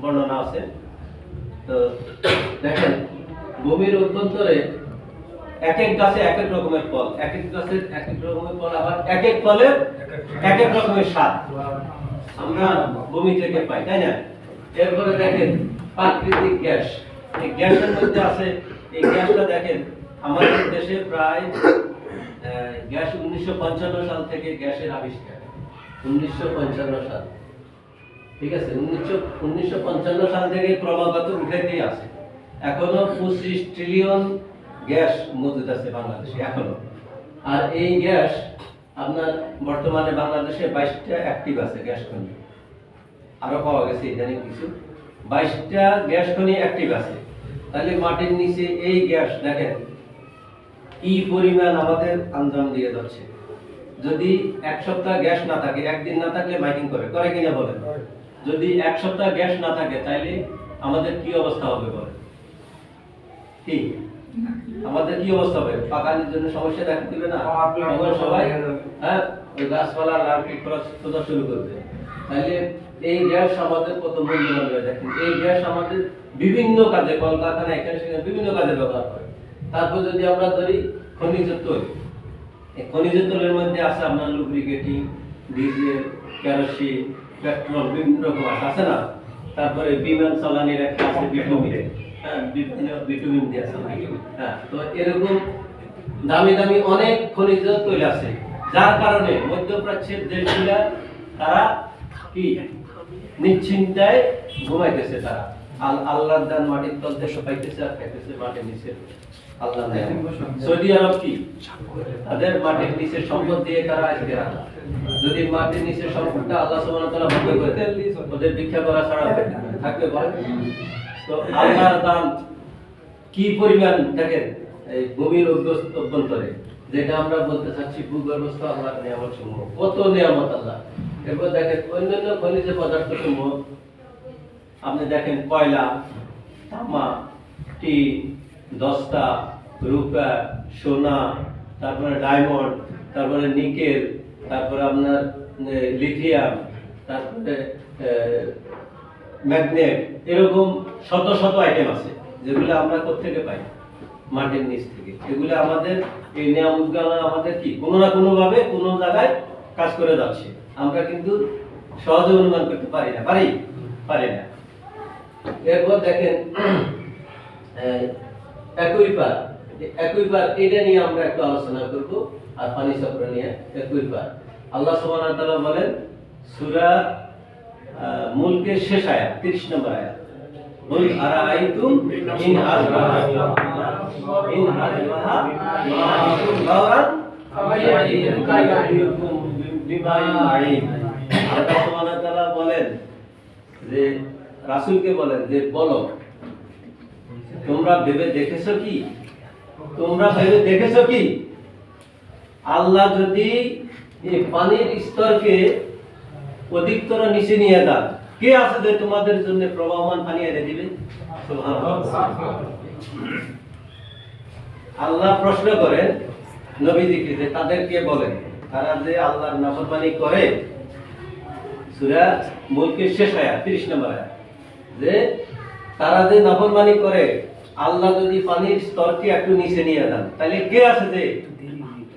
বর্ণনা আছে। তো দেখেন ভূমির অভ্যন্তরে এক এক গাছে এক এক রকমের ফল এক এক গাছের এক এক রকমের ফল, আবার এক এক ফলের এক এক রকমের স্বাদ। আমরা ভূমি থেকে পাই, তাই না? এরপরে দেখেন, প্রাকৃতিক গ্যাস। এই গ্যাসের মধ্যে আছে, এই গ্যাসটা দেখেন, আমাদের দেশে প্রায় গ্যাস উনিশশো পঞ্চান্ন সাল থেকে গ্যাসের আবিষ্কার। উনিশশো পঞ্চান্ন সাল। ঠিক আছে, উনিশশো উনিশশো পঞ্চান্ন সাল থেকে ক্রমাগত উঠেতেই আছে এখনও পঁচিশ ট্রিলিয়ন গ্যাস মজুদ আছে বাংলাদেশে, এখনও। আর এই গ্যাস আপনার বর্তমানে বাংলাদেশে বাইশটা অ্যাক্টিভ আছে গ্যাস খনি। আরও পাওয়া গেছে ইদানিং কিছু। বাইশটা গ্যাস খনি অ্যাক্টিভ আছে। তাহলে মাটির নিচে এই গ্যাস, দেখেন, কি পরিমাণ আমাদের আঞ্জাম দিয়ে যাচ্ছে। যদি এক সপ্তাহ গ্যাস না থাকে, একদিন না থাকলে মাইকিং করে করে কিনা বলেন? যদি এক সপ্তাহ গ্যাস না থাকে তাইলে আমাদের কি অবস্থা হবে বলেন? কি? আমাদের কি অবস্থা হবে? পাকানির জন্য সমস্যা দেখা দিবে না? তখন সবাই হ্যাঁ ওই গাছপালা লাল কীট করা খোঁজা শুরু করবে। তাহলে এই গ্যাস আমাদের কত মূল্যবান হয়ে দেখেন এই গ্যাস আমাদের বিভিন্ন কাজে কলকারখানা এখানে সেখানে বিভিন্ন কাজে ব্যবহার করে। তারপর যদি আমরা ধরি খনিজ তৈল এই খনিজ তেলের মধ্যে আছে আপনার লুব্রিকেটিং ডিজেল কেরোসিন পেট্রোল, বিভিন্ন রকম আছে না? তারপরে বিমান চালানির একটা আছে ভিটামিন হ্যাঁ বিভিন্ন আছে। হ্যাঁ তো এরকম দামি দামি অনেক খনিজ তৈল আছে। যার কারণে মধ্যপ্রাচ্যের দেশগুলা তারা কি? নিশ্চিন্তায় ঘুমাইতেছে তারা। আল আল্লাহর দান মাটির তল দেশে পাইতেছে আর খাইতেছে মাটির নিচে। আল্লাহ সৌদি আরব কি? তাদের মাটির নিচে সম্পদ দিয়ে তারা আজকে যদি মাটির নিচে সম্পদটা আল্লাহ সুবহানাহু ওয়া তাআলা ভাগ করে ওদের ভিক্ষা করা ছাড়া তো আল্লাহর দান কি পরিমাণ দেখেন এই ভূমির অভ্যন্তরে যেটা আমরা বলতে চাচ্ছি ভূগর্ভস্থ আল্লাহর নিয়ামত সমূহ। কত নিয়ামত আল্লাহ। এরপর দেখেন অন্যান্য খনিজ পদার্থ সমূহ আপনি দেখেন কয়লা তামা টিন দস্তা, রূপা, সোনা, তারপরে ডায়মন্ড, তারপরে নিকেল, তারপরে আপনার লিথিয়াম, তারপরে ম্যাগনেট, এরকম শত শত আইটেম আছে, যেগুলো আমরা কোথেকে পাই? মাটির নিচ থেকে। এগুলো আমাদের এই নিয়ামতগুলো আমাদের কি? কোনো না কোনোভাবে কোনো জায়গায় কাজ করে যাচ্ছে। আমরা কিন্তু সহজে অনুমান করতে পারি না। পারি? পারি না। এরপর দেখেন একুইপার একুইপার এটা নিয়ে আমরা একটু আলোচনা করব আর পানি চক্র নিয়ে একুইপার আল্লাহ সুবহানাহু তাআলা বলেন, সূরা মুলকের শেষ আয়াত 30 নম্বর আয়াত। আল্লাহ বলেন যে, রাসূলকে বলেন যে, বলো তোমরা ভেবে দেখেছ কি? তোমরা ভেবে দেখেছ কি? আল্লাহ যদি এই পানির স্তরকে অধিকতর নিচে নিয়ে যান, কে আছে যে তোমাদের জন্য প্রবাহমান পানি এনে দিবে? আল্লাহ প্রশ্ন করেন নবীজিকে যে তাদেরকে বলেন? তারা যে আল্লাহর নাফরমানি করে, সূরা মুলকের শেষ আয়াত 30 নম্বর আয়াত, যে তারা যে নাফরমানি করে আল্লাহ যদি পানির স্তরকে একটু নিচে নিয়ে যান, তাহলে কে আছে যে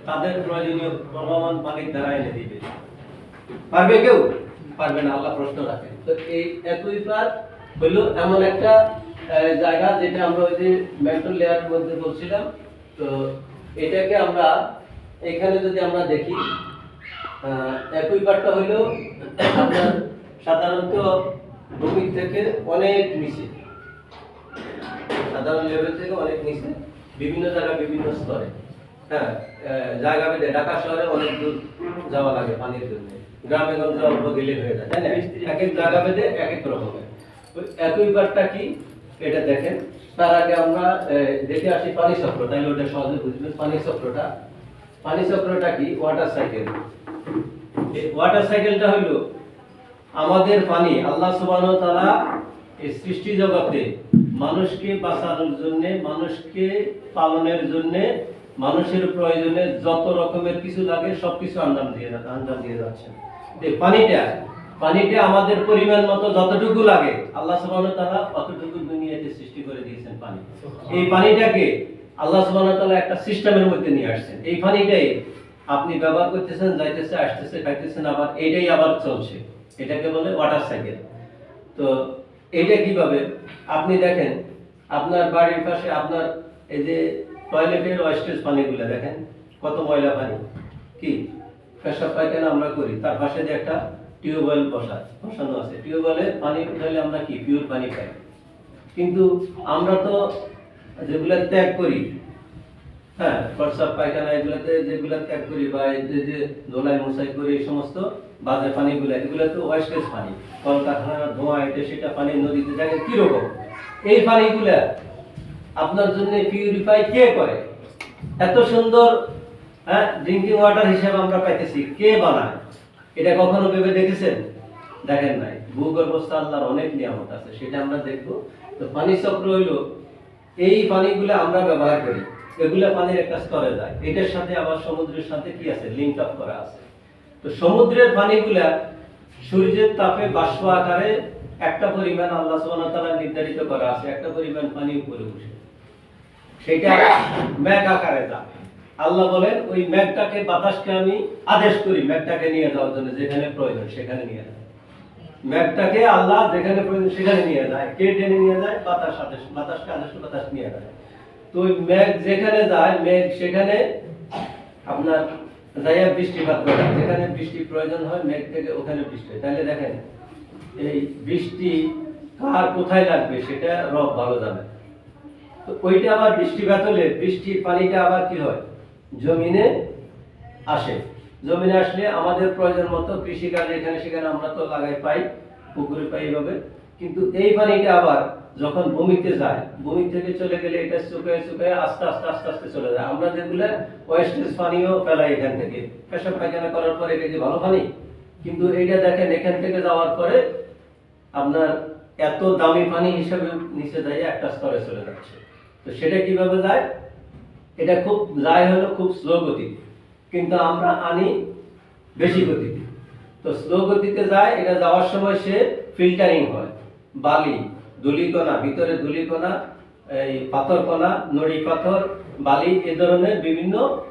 তাদের প্রয়োজনীয় প্রমাণ পানির দ্বারা এনে দিবে? পারবে কেউ? পারবে না, আল্লাহ প্রশ্ন রাখে। তো এই একুইফার হলো এমন একটা জায়গা যেটা আমরা ওই যে মেন্টাল লেয়ারের মধ্যে বলছিলাম। তো এটাকে আমরা এখানে যদি আমরা দেখি একই একুইফারটা হইল আপনার সাধারণত ভূমি থেকে অনেক নিচে। সাধারণ লেভেল থেকে অনেক নিচে বিভিন্ন জায়গা বিভিন্ন স্তরে। হ্যাঁ জায়গা ভেদে ঢাকা শহরে অনেক দূর যাওয়া লাগে পানির জন্য। গ্রামে গঞ্জে অল্প গেলে হয়ে যায় তাই না? এক এক জায়গা ভেদে এক এক রকমের। একই বারটা কি? এটা দেখেন। তার আগে আমরা দেখে আসি পানি চক্র। তাইলে ওটা সহজে বুঝবেন। পানি চক্রটা পানি চক্রটা কি? ওয়াটার সাইকেল ওয়াটার সাইকেলটা হলো আমাদের পানি। আল্লাহ ওয়া তাআলা এই সৃষ্টি জগতে মানুষকে বাঁচানোর জন্য মানুষকে পালনের জন্য মানুষের প্রয়োজনে যত রকমের কিছু লাগে সবকিছু আন্দাম দিয়ে আন্দাম দিয়ে যাচ্ছেন এই পানিটা পানিটা আমাদের পরিমাণ মতো যতটুকু লাগে আল্লাহ তাআলা অতটুকু দুনিয়াতে সৃষ্টি করে দিয়েছেন পানি। এই পানিটাকে আল্লাহ ওয়া একটা সিস্টেমের মধ্যে নিয়ে আসছেন। এই পানিটাই আপনি ব্যবহার করতেছেন যাইতেছে আসতেছে খাইতেছেন আবার এইটাই আবার চলছে। এটাকে বলে ওয়াটার সাইকেল। তো এইটা কীভাবে? আপনি দেখেন, আপনার বাড়ির পাশে আপনার এই যে টয়লেটের ওয়েস্টেজ পানিগুলো, দেখেন, কত ময়লা পানি। কি? পেশাব পায়খানা আমরা করি, তার পাশে যে একটা টিউবওয়েল বসা বসানো আছে। টিউবওয়েলে পানি উঠাইলে আমরা কি? পিওর পানি পাই। কিন্তু আমরা তো যেগুলো ত্যাগ করি হ্যাঁ প্রস্রাব পায়খানা এগুলোতে যেগুলো ত্যাগ করি বা এই যে যে ধোলাই মোছাই করি, এই সমস্ত বাজে পানিগুলো এগুলো তো ওয়েস্টেজ পানি। কলকারখানার ধোঁয়া, এটা সেটা পানি নদীতে দেখেন কীরকম? এই পানিগুলা আপনার জন্য পিউরিফাই কে করে? এত সুন্দর হ্যাঁ ড্রিঙ্কিং ওয়াটার হিসেবে আমরা পাইতেছি, কে বানায়? এটা কখনো ভেবে দেখেছেন? দেখেন নাই। ভূগর্ভস্থ আল্লাহর অনেক নিয়ামত আছে, সেটা আমরা দেখব। তো পানি চক্র হইল, এই পানিগুলো আমরা ব্যবহার করি। এগুলা পানির একটা স্তরে যায়। এটার সাথে আবার সমুদ্রের সাথে কি আছে? লিঙ্ক আপ করা আছে। তো সমুদ্রের পানিগুলা সূর্যের তাপে বাষ্প আকারে একটা পরিমাণ আল্লাহ তাআলা নির্ধারিত করা আছে, একটা পরিমাণ পানি উপরে উঠে সেটা মেঘ আকারে যায় আল্লাহ বলেন, ওই মেঘটাকে বাতাসকে আমি আদেশ করি, মেঘটাকে নিয়ে যাওয়ার জন্য, যেখানে প্রয়োজন সেখানে নিয়ে যায়। মেঘটাকে আল্লাহ যেখানে প্রয়োজন সেখানে নিয়ে যায়। কে টেনে নিয়ে যায়? বাতাস আদেশ বাতাসকে আদেশ বাতাস নিয়ে যায়। তো ওই মেঘ যেখানে যায়, মেঘ সেখানে আপনার যাইয়া বৃষ্টিপাত করে, যেখানে বৃষ্টি প্রয়োজন হয় মেঘ থেকে ওখানে বৃষ্টি হয়। তাহলে দেখেন এই বৃষ্টি কার কোথায় লাগবে সেটা রব ভালো জানে। তো ওইটা আবার বৃষ্টিপাত হলে বৃষ্টির পানিটা আবার কি হয়? জমিনে আসে। জমিনে আসলে আমাদের প্রয়োজন মতো কৃষিকাজে এখানে সেখানে আমরা তো লাগাই পাই, পুকুরে পাই এভাবে। কিন্তু এই পানিটা আবার যখন ভূমিতে যায়, ভূমি থেকে চলে গেলে এটা শুকায় শুকায় আস্তে আস্তে আস্তে আস্তে চলে যায়। আমরা যেগুলো ওয়েস্টেজ পানিও ফেলাই এখান থেকে। পেশাব পায়খানা করার পরে এটা কি ভালো পানি? কিন্তু এইটা দেখেন, এখান থেকে যাওয়ার পরে আপনার এত দামি পানি হিসেবে নিচে যায় একটা স্তরে চলে যাচ্ছে। তো সেটা কীভাবে যায়? এটা খুব, যায় হলো খুব স্লো গতিতে। কিন্তু আমরা আনি বেশি গতিতে। তো স্লো গতিতে যায়, এটা যাওয়ার সময় সে ফিল্টারিং হয়, বালি ধুলিকণা ভিতরে ধুলিকণা এই পাথর কণা নড়ি পাথর, বালি, এ ধরনের বিভিন্ন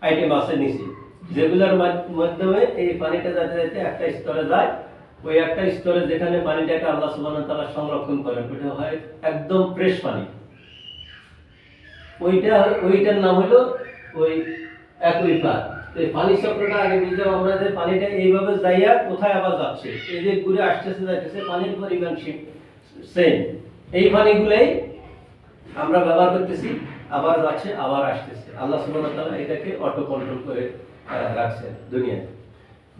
আইটেম আছে নিচে। যেগুলোর মাধ- মাধ্যমে এই পানিটা যাতে যাতে একটা স্তরে যায়। ওই একটা স্তরে যেখানে পানিটাকে আল্লাহ ওয়া তাআলা সংরক্ষণ করেন ওটা হয় একদম ফ্রেশ পানি। ওইটা, ওইটার নাম হলো ওই তো এই পানি চক্রটা আগে বুঝলাম আমরা যে পানিটা এইভাবে যাইয়া কোথায় আবার যাচ্ছে। এই যে ঘুরে আসতেছে, যাইতেছে, পানির পরিমাণ সেম এই পানিগুলাই আমরা ব্যবহার করতেছি আবার যাচ্ছে আবার আসতেছে। আল্লাহ সুবহানাহু এটাকে অটো কন্ট্রোল করে আহ, রাখছেন দুনিয়ায়।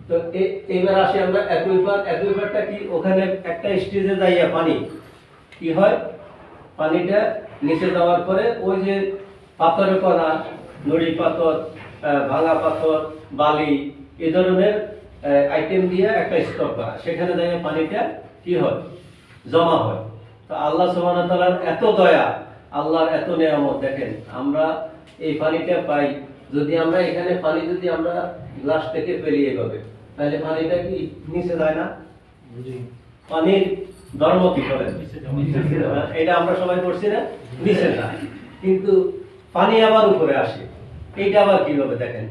তো এ- এবার আসি আমরা অ্যাকুইফার অ্যাকুইফারটা কি? ওখানে একটা স্টেজে যাইয়া পানি কি হয়? পানিটা নিচে যাওয়ার পরে ওই যে পাথরের কণা নড়ি পাথর ভাঙা পাথর বালি এ ধরনের আইটেম দিয়ে একটা স্টক করা সেখানে যাইয়া পানিটা কি হয়? জমা হয়। তো আল্লাহ সুবহানাহু ওয়া তাআলার এত দয়া আল্লাহর এত নিয়ামত। দেখেন আমরা এই পানিটা পাই। যদি আমরা এখানে পানি যদি আমরা গ্লাস থেকে ফেলি এভাবে তাহলে পানিটা কি নিচে যায় না? পানির ধর্ম কি করেন এটা আমরা সবাই করছি না? নিচে যায়। কিন্তু পানি আবার উপরে আসে। এইটা আবার কীভাবে দেখেন?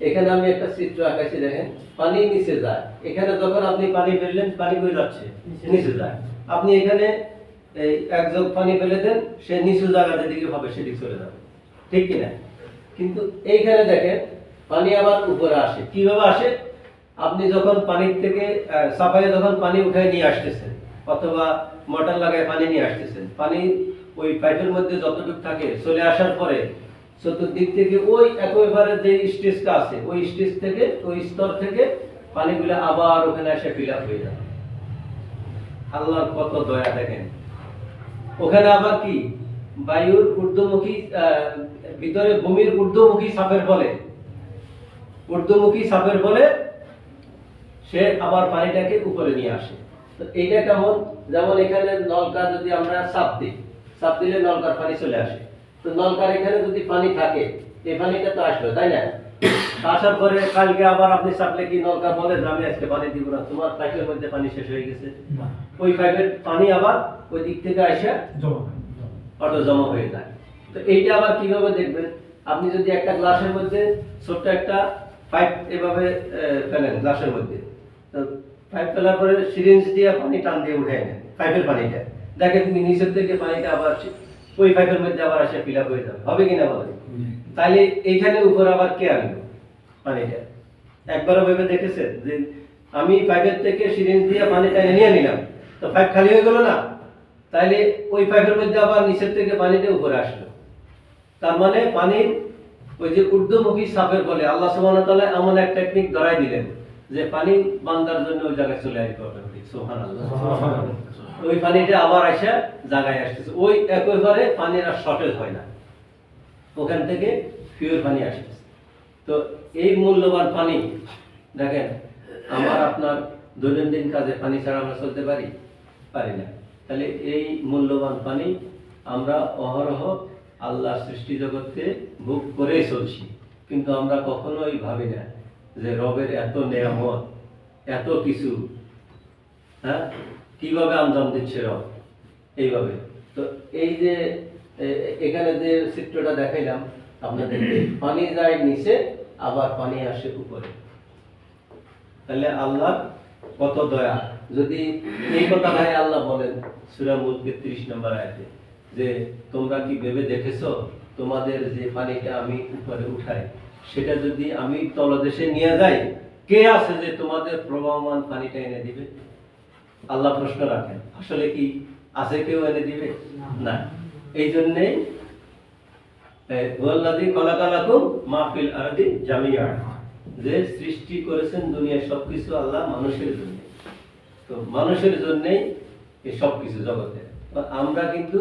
এখানে আমি একটা চিত্র আঁকাইছি দেখেন। পানি নিচে যায়। এখানে যখন আপনি পানি ফেললেন পানি কই যাচ্ছে? নিচে যায়। আপনি এখানে এই এক জগ পানি ফেলে দেন সে নিচু জায়গা যেদিকে হবে সেদিকে চলে যাবে। ঠিক কিনা? কিন্তু এইখানে দেখেন পানি আবার উপরে আসে। কীভাবে আসে? আপনি যখন পানির থেকে সাফাইয়ে যখন পানি উঠায় নিয়ে আসতেছেন অথবা মোটর লাগায় পানি নিয়ে আসতেছেন পানি ওই পাইপের মধ্যে যতটুকু থাকে চলে আসার পরে চতুর্দিক থেকে ওই একেবারে যে স্টেজটা আছে, ওই স্টেজ থেকে, ওই স্তর থেকে পানিগুলো আবার ওখানে এসে ফিলআপ হয়ে যায় আল্লাহর কত দয়া দেখেন। ওখানে আবার কি? বায়ুর ঊর্ধ্বমুখী ভিতরে ভূমির ঊর্ধ্বমুখী সাপের ফলে ঊর্ধ্বমুখী সাপের ফলে সে আবার পানিটাকে উপরে নিয়ে আসে। তো এইটা কেমন? যেমন এখানে নলকা যদি আমরা সাপ দিই, সাপ দিলে নলকার পানি চলে আসে। তো নলকার এখানে যদি পানি থাকে এই পানিটা তো আসবে তাই না? আসার পরে কালকে আবার আপনি চাপলে কি নলকা বলে যে আমি আজকে পানি দিব না। তোমার পাইপের মধ্যে পানি শেষ হয়ে গেছে। ওই পাইপের পানি আবার ওই দিক থেকে আসে অটো জমা হয়ে যায়। তো এইটা আবার কীভাবে দেখবেন? আপনি যদি একটা গ্লাসের মধ্যে ছোট্ট একটা পাইপ এভাবে ফেলেন গ্লাসের মধ্যে তো পাইপ ফেলার পরে সিরিঞ্জ দিয়ে পানি টান দিয়ে উঠে নেন পাইপের পানিটা। দেখেন তুমি নিচের থেকে পানিটা আবার ওই মধ্যে আবার আসে ফিল হয়ে যাবে। হবে কিনা বলেন তাহলে উপর আবার কে আনবে? পানিটা একবারও ভেবে দেখেছেন যে আমি পাইপের থেকে সিরিঞ্জ দিয়ে নিলাম, তো খালি হয়ে গেল না? তাইলে ওই মধ্যে আবার নিচের থেকে পানিটা উপরে আসলো। তার মানে পানির ওই যে ঊর্ধ্বমুখী সাপের বলে আল্লাহ সুবহানাহু ওয়া তাআলা এমন এক টেকনিক ধরাই দিলেন যে পানি বান্দার জন্য ওই জায়গায় চলে আসবে অটোমেটিক ওই পানিটা আবার আসে জায়গায় আসতেছে। ওই একবারে পানির আর শর্টেজ হয় না। ওখান থেকে পিওর পানি আসতেছে। তো এই মূল্যবান পানি, দেখেন, আমার আপনার দৈনন্দিন কাজে পানি ছাড়া আমরা চলতে পারি? পারি না। তাহলে এই মূল্যবান পানি আমরা অহরহ আল্লাহ সৃষ্টি জগতে ভোগ করেই চলছি। কিন্তু আমরা কখনোই ভাবি না যে রবের এত নেয়ামত, এত কিছু হ্যাঁ? কীভাবে আঞ্জাম দিচ্ছে রব এইভাবে। তো এই যে এখানে যে চিত্রটা দেখাইলাম আপনাদেরকে পানি যায় নিচে, আবার পানি আসে উপরে। তাহলে আল্লাহ কত দয়া। যদি এই কথা ভাই আল্লাহ বলেন, সূরা মুলকের 30 নম্বর আয়াতে, যে তোমরা কি ভেবে দেখেছ? তোমাদের যে পানিটা আমি উপরে উঠাই, সেটা যদি আমি তলদেশে নিয়ে যাই, কে আছে যে তোমাদের প্রবাহমান পানিটা এনে দিবে? আল্লাহ প্রশ্ন রাখেন আসলে কি আছে কেউ এনে দিবে? না। এই জন্যেই ওয়াল্লাযী খলাকালাকুম মা ফিল আরদি জামিআ। যে সৃষ্টি করেছেন দুনিয়ার সবকিছু আল্লাহ মানুষের জন্য। তো মানুষের জন্যই এই সবকিছু জগতে। আমরা কিন্তু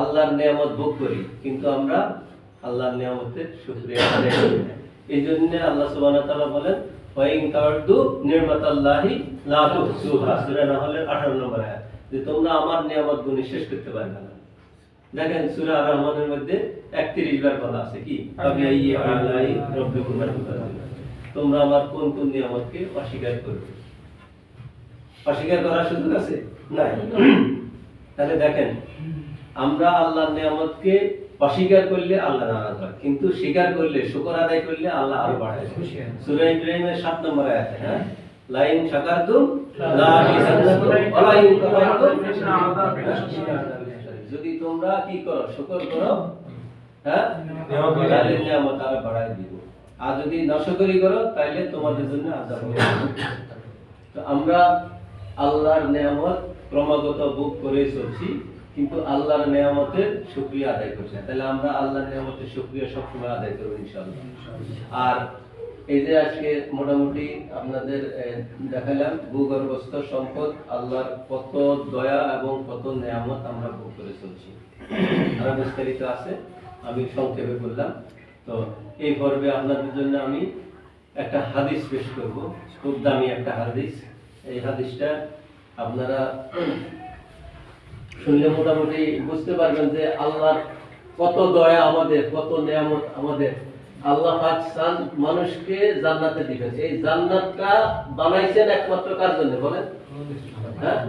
আল্লাহর নিয়ামত ভোগ করি কিন্তু আমরা আল্লাহর নিয়ামতের এই জন্য আল্লাহ তাআলা বলেন ওয়াইন তাওয়াদ্দু নিরমাতাল্লাহি লা তুহসুহা সূরা নাহলের 18 নম্বর যে তোমরা আমার নিয়ামত গুণ শেষ করতে পারবে না। দেখেন সূরা রহমানের মধ্যে 31 বার বলা আছে কি? আবিয়াই আলাই রাব্বিকুমা তুকাজ্জিবান। তোমরা আমার কোন কোন অস্বীকার করবে? অস্বীকার করার সুযোগ আছে? নাই। তাহলে দেখেন, আমরা আল্লাহর নিয়ামতকে অস্বীকার করলে আল্লাহ নারাজ হয় কিন্তু স্বীকার করলে শুকর আদায় করলে আল্লাহ আরও বাড়ায় খুশি হয়। সূরা ইব্রাহিমের 7 নম্বর আয়াতে হ্যাঁ? লাইন শাকারতুম যদি তোমরা কি করো শুকর করো হ্যাঁ? নিয়ামত বাড়ায় দিব। আরও বাড়ায় দিব। আর যদি নাশকরি করো তাহলে তোমাদের জন্য আযাব হবে। তো আমরা আল্লাহর নিয়ামত ক্রমাগত ভোগ করে চলছি। কিন্তু আল্লাহর নিয়ামতের শুক্রিয়া আদায় করছি। তাহলে আমরা আল্লাহর নিয়ামতের শুকরিয়া সবসময় আদায় করব ইনশাআল্লাহ। আর এই যে আজকে মোটামুটি আপনাদের দেখালাম ভূগর্ভস্থ সম্পদ, আল্লাহর কত দয়া এবং কত নিয়ামত আমরা ভোগ করে চলছি। আরও বিস্তারিত আছে, আমি সংক্ষেপে বললাম। তো এই পর্বে আপনাদের জন্য আমি একটা হাদিস পেশ করব, খুব দামি একটা হাদিস। এই হাদিসটা আপনারা শুনলে মোটামুটি বুঝতে পারবেন যে আল্লাহর কত দয়া আমাদের, কত নিয়ামত আমাদের। আল্লাহ পাক চান মানুষকে জান্নাতে দিবেন। এই জান্নাতটা বানাইছেন একমাত্র কার জন্য বলেন? হ্যাঁ?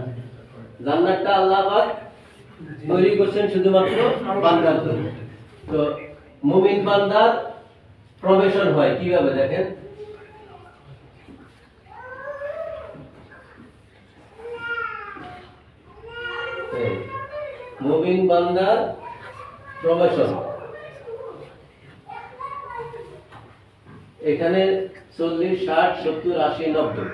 জান্নাতটা আল্লাহ পাক তৈরি করছেন শুধুমাত্র বান্দার জন্য। তো মুমিন বান্দার প্রবেশন হয় কীভাবে দেখেন এই, মুমিন বান্দার প্রবেশন। এখানে চল্লিশ, ষাট, সত্তর, আশি, নব্বই।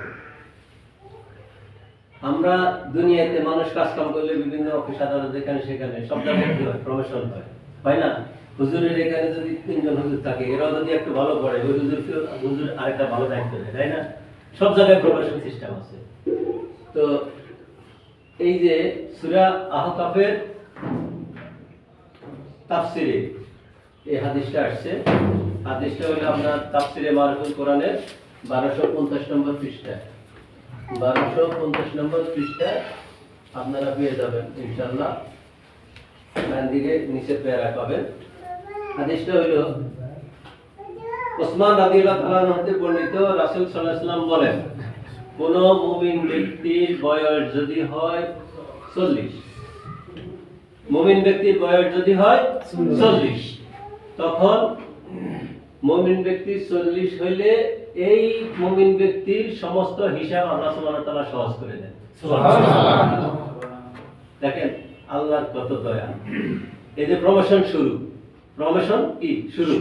আমরা দুনিয়াতে মানুষ কাজ কাম করলে বিভিন্ন অফিস, আদালত যেখানে সেখানে সব জায়গায় হয়, প্রমোশন হয়। হয় না? হুজুরের এখানে যদি তিনজন হুজুর থাকে, এরাও যদি একটু ভালো পড়ে, ওই হুজুরকে হুজুর আরেকটা ভালো দায়িত্ব দেয়, তাই না? সব জায়গায় প্রমোশন সিস্টেম আছে। তো এই যে সূরা আহকাফের তাফসিরে এই হাদিসটা আসছে। হাদিসটা হলো আপনার তাফসিরে মারুফুল কোরআনের বারোশো পঞ্চাশ নম্বর পৃষ্ঠা। বারোশো পঞ্চাশ নম্বর পৃষ্ঠা আপনারা পেয়ে যাবেন ইনশাল্লাহ ডান দিকে নিচে পেয়ারা পাবেন। হাদিসটা হইল ওসমান রাদিয়াল্লাহু তাআলা হতে বর্ণিত রাসূল সাল্লাল্লাহু বলেন, কোন মুমিন ব্যক্তির বয়স যদি হয় চল্লিশ। মুমিন ব্যক্তির বয়স যদি হয় চল্লিশ। তখন মুমিন ব্যক্তি চল্লিশ হইলে এই মুমিন ব্যক্তির সমস্ত হিসাব আল্লাহ সুবহানাহু তাআলা সহজ করে দেন। দেখেন আল্লাহর কত দয়া। এই যে প্রমোশন শুরু। প্রমোশন কি? শুরু।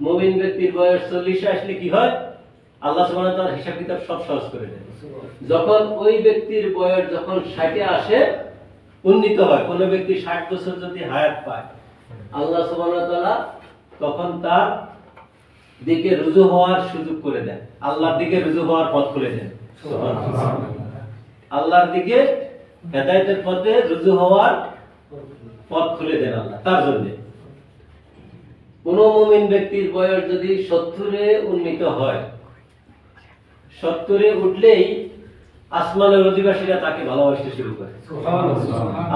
মুমিন ব্যক্তির বয়স চল্লিশে আসলে কি হয়? আল্লাহ সুবহানাহু তাআলা হিসাব কিতাব সব সহজ করে দেন। যখন ওই ব্যক্তির বয়স যখন ষাটে আসে উন্নীত হয়। কোন ব্যক্তি ষাট বছর যদি হায়াত পায় আল্লাহ তখন তার দিকে রুজু হওয়ার সুযোগ করে দেন। আল্লাহর দিকে রুজু হওয়ার পথ খুলে দেন। আল্লাহর দিকে হেদায়েতের পথে রুজু হওয়ার পথ খুলে দেন আল্লাহ তার জন্য। কোন মুমিন ব্যক্তির বয়স যদি সত্তরে উন্নীত হয় সত্তরে উঠলেই আসমানের অধিবাসীরা তাকে ভালোবাসতে শুরু করে।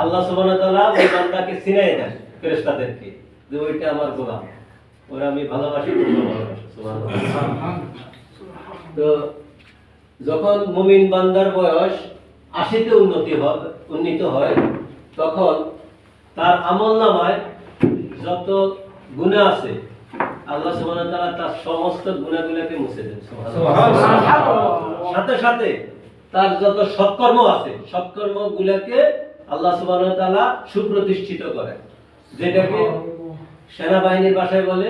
আল্লাহ সুবহানাহু ওয়া তাআলা ওই বান্দাকে চিনাই দেন ফেরেশতাদেরকে। যে ওইটা আমার গোলাম। ওরা আমি ভালোবাসি তো যখন মুমিন বান্দার বয়স আশিতে উন্নতি হয় উন্নীত হয় তখন তার আমল নামায় যত গুণা আছে আল্লাহ ওয়া তার সমস্ত গুণাগুলোকে মুছে দেন। সাথে সাথে তার যত সৎকর্ম আছে সৎকর্ম গুলাকে আল্লাহ সুবহানাহু ওয়া তাআলা সুপ্রতিষ্ঠিত করে। যেটাকে সেনাবাহিনীর ভাষায় বলে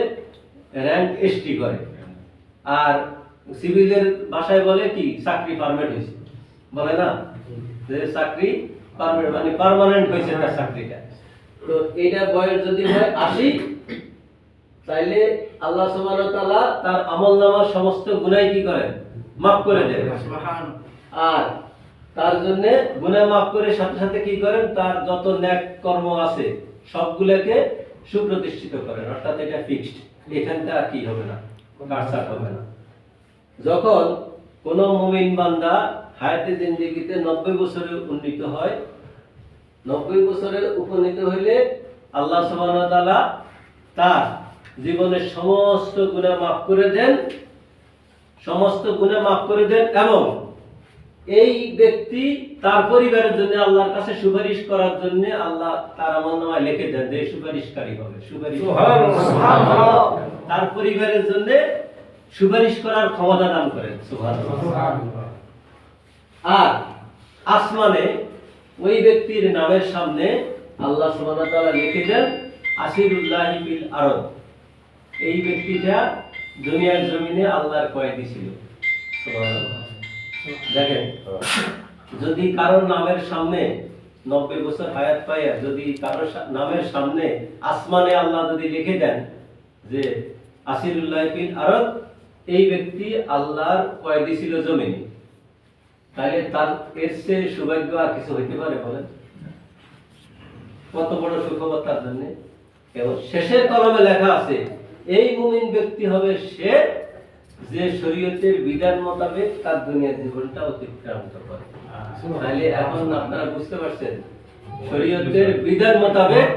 র্যাঙ্ক এসটি করে। আর সিভিলের ভাষায় বলে কি? চাকরি পারমানেন্ট হয়েছে। বলে না? যে চাকরি পারমানেন্ট মানে পার্মানেন্ট হয়েছে তার চাকরিটা। তো এইটা বয়স যদি হয় আশি, তাইলে আল্লাহ সুবহানাহু ওয়া তাআলা তার আমলনামার সমস্ত গুনাহ কি করেন মাফ করে দেন আর তার জন্য গুনাহ মাফ করে সাথে সাথে কি করেন? তার যত ন্যাক কর্ম আছে, সবগুলোকে সুপ্রতিষ্ঠিত করেন। অর্থাৎ এটা ফিক্সড এখানটা আর কি হবে না? কাটছাট হবে না? যখন কোন মুমিন বান্দা হায়াতে জিন্দেগিতে নব্বই বছরে উন্নীত হয়, নব্বই বছরে উপনীত হইলে আল্লাহ তাআলা তার জীবনের সমস্ত গুনাহ মাফ করে দেন। সমস্ত গুনাহ মাফ করে দেন এবং এই ব্যক্তি তার পরিবারের জন্য আল্লাহর কাছে সুপারিশ করার জন্য আল্লাহ তার আমল নামায় লিখে দেন যে সুপারিশকারী হবে সুপারিশ তার পরিবারের জন্য সুপারিশ করার ক্ষমতা দান করেন আর আসমানে ওই ব্যক্তির নামের সামনে আল্লাহ তাআলা লিখে দেন আসিরুল্লাহি বিল আরদ। এই ব্যক্তিটা দুনিয়ার জমিনে আল্লাহর কয়েদি ছিল সুবহানাল্লাহ। দেখেন, যদি কারোর নামের সামনে নব্বই বছর হায়াত পাইয়া যদি কারোর নামের সামনে আসমানে আল্লাহ যদি লিখে দেন যে আসিরুল্লাহ বিল আরব এই ব্যক্তি আল্লাহর কয়েদি ছিল জমিনে। তাহলে তার এর চেয়ে সৌভাগ্য আর কিছু হইতে পারে বলেন? কত বড় সুখবর তার জন্য। এবং শেষের কলমে লেখা আছে, এই মুমিন ব্যক্তি হবে সে যে শরীয়তের বিধান মোতাবেক তার দুনিয়ার জীবনটা অতিক্রান্ত করে। তাহলে এখন আপনারা বুঝতে পারছেন শরীয়তের বিধান মোতাবেক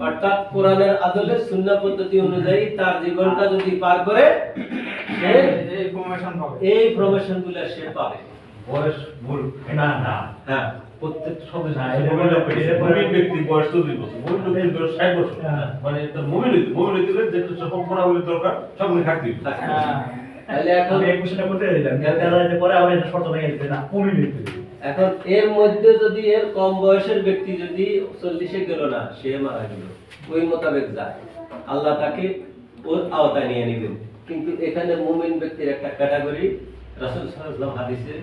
অর্থাৎ কোরআনের আদলে সুন্নাহ পদ্ধতি অনুযায়ী তার জীবনটা যদি পার করে এই প্রমোশনগুলো সে পাবে। বয়স ভুল। না না। হ্যাঁ। প্রত্যেক শব্দ না, এটা বলে মুমিন ব্যক্তির বয়স চল্লিশ বছর। মুমিন ব্যক্তির বয়স ষাট বছর। হ্যাঁ। মানে তার মুমিন হইতে মুমিন হইতে গেলে যেটা সব দরকার সবগুলো থাকতে হবে। থাকবে। তাহলে এখন এক কোশ্চেনটা করতে দিলাম যারা পরে আমার এটা শর্ত দিতে। না কমই দিতে এখন এর মধ্যে যদি এর কম বয়সের ব্যক্তি যদি চল্লিশে গেল না সে মারা গেল। ওই মোতাবেক যায়। আল্লাহ তাকে ওর আওতায় নিয়ে নেবেন। কিন্তু এখানে মুমিন ব্যক্তির একটা ক্যাটাগরি রাসূল সাল্লাল্লাহু হাদিসে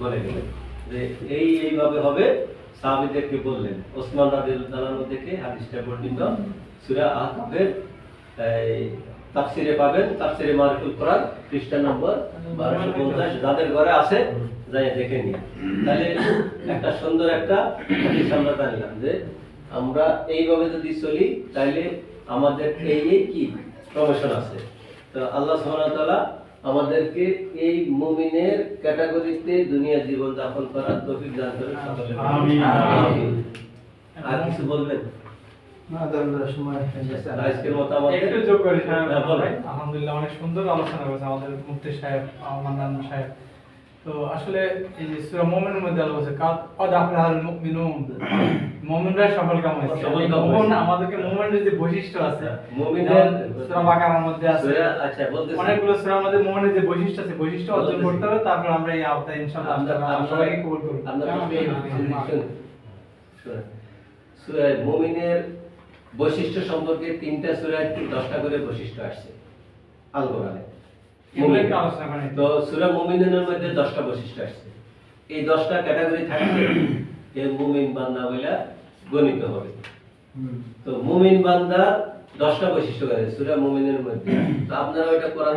বলে গেলেন যে এই এইভাবে হবে। সাহাবীদেরকে বললেন ওসমান তাআলা থেকে হাদিসটা বর্ণিত। সূরা আহকাফের এই তাফসিরে পাবেন তাফসিরে মারিফুল কোরআন পৃষ্ঠা নম্বর 1250 যাদের ঘরে আছে যাই দেখে নিন তাহলে একটা সুন্দর একটা হাদিস আমরা জানলাম যে আমরা এইভাবে যদি চলি তাহলে আমাদের এই কি প্রমোশন আছে তো আল্লাহ সুবহানাহু আমাদেরকে এই মুমিনের ক্যাটাগরিতে দুনিয়া জীবন যাপন করার তৌফিক দান করে সকলে আমিন। আমিন। আর কিছু বলবেন আলহামদুলিল্লাহ অনেক সুন্দর আলোচনা করেছে আমাদের মুফতি সাহেব মান্নান সাহেব। তো আসলে এই যে সূরা মুমিনের মধ্যে আলো আছে কাদ আফলাহাল মুমিনুন। মুমিনরা সফল কাম হয়েছে। মুমিন আমাদেরকে মুমিনের যে বৈশিষ্ট্য আছে মুমিনের সূরা বাকারার মধ্যে আছে। আচ্ছা বলতেছি। অনেকগুলো সূরার মধ্যে মুমিনের যে বৈশিষ্ট্য আছে বৈশিষ্ট্য অর্জন করতে হবে। তারপর আমরা এই আওতায় ইনশাআল্লাহ আমরা সবাইকে কবুল করব। আমরা হ্যাঁ, হ্যাঁ, হ্যাঁ, হ্যাঁ। সূরা মুমিনের বৈশিষ্ট্য সম্পর্কে তিনটা সুরায় দশটা করে বৈশিষ্ট্য আসছে আল কোরআনে তো সূরা মুমিনের মধ্যে দশটা বৈশিষ্ট্য আসছে। এই দশটা ক্যাটাগরি থাকলে যে মুমিন বান্দা বলে গণিত হবে। তো মুমিন বান্দা দশটা বৈশিষ্ট্য করে সূরা মুমিনের মধ্যে। তো আপনারা ওইটা কোরআন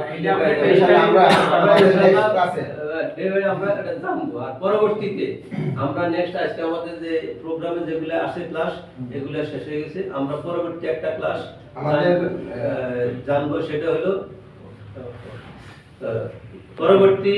আমরা এটা জানব। আর পরবর্তীতে আমরা নেক্সট আজকে আমাদের যে প্রোগ্রামে যেগুলো আসে ক্লাস এগুলো শেষ হয়ে গেছে। আমরা পরবর্তী একটা ক্লাস আমাদের, জানব সেটা হলো পরবর্তী